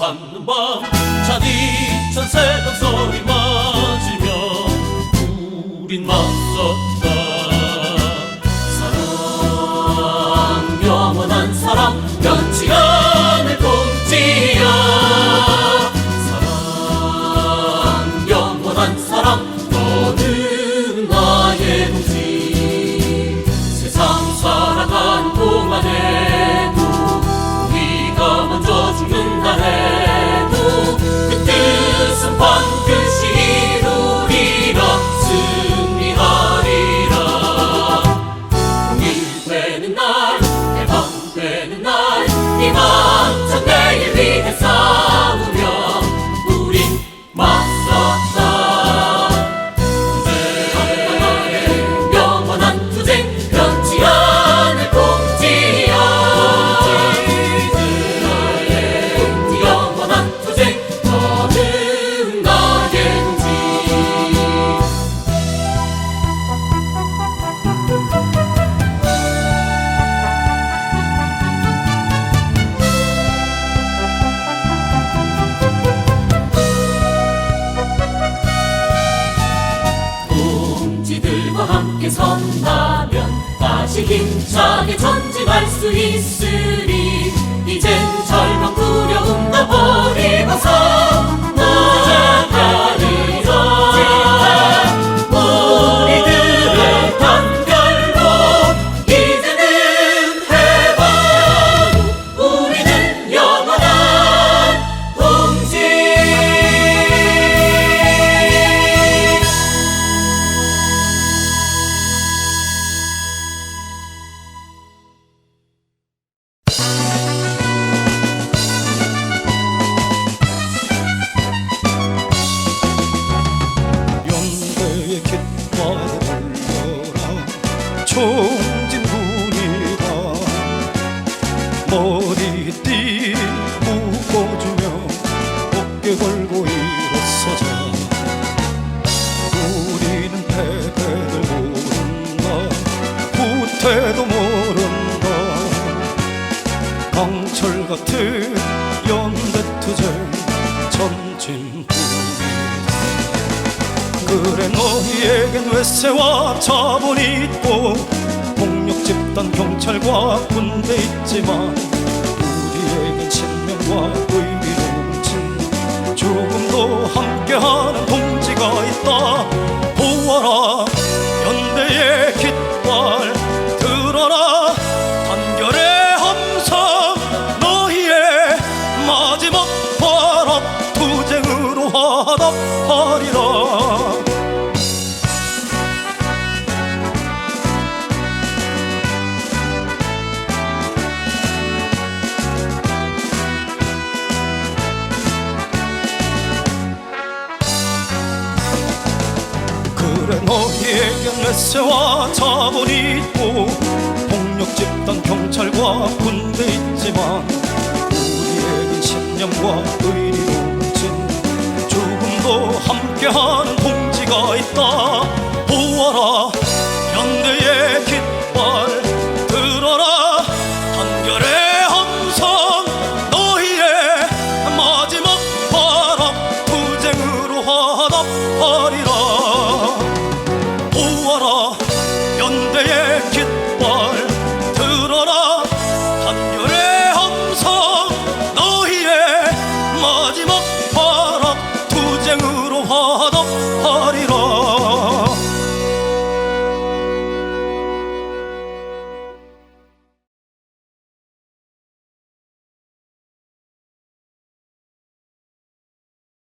산만 차디 찬 새벽 소리 맞으며 우린 맞서 삼천 내일 위해서. 선다면 다시 힘차게 전진할 수 있으리. 이젠 절망 두려움도 총진군이다 머리띠 묶어주며 어깨 걸고 일어서자. 우리는 패배를 모른다. 후퇴도 모른다. 강철 같은 연대투쟁 그래 너희에겐 외세와 자본이 있고 폭력 집단 경찰과 군대 있지만 우리에겐 신명과 의리로 뭉친 죽음도 함께하는 동지가 있다. 보아라 연대의 깃발 들어라. 단결의 함성 너희의 마지막 발업. 투쟁으로 화답하리라 외세와 자본이 있고 폭력 집단 경찰과 군대 있지만 우리에겐 신념과 의리로 뭉친 죽음도 함께하는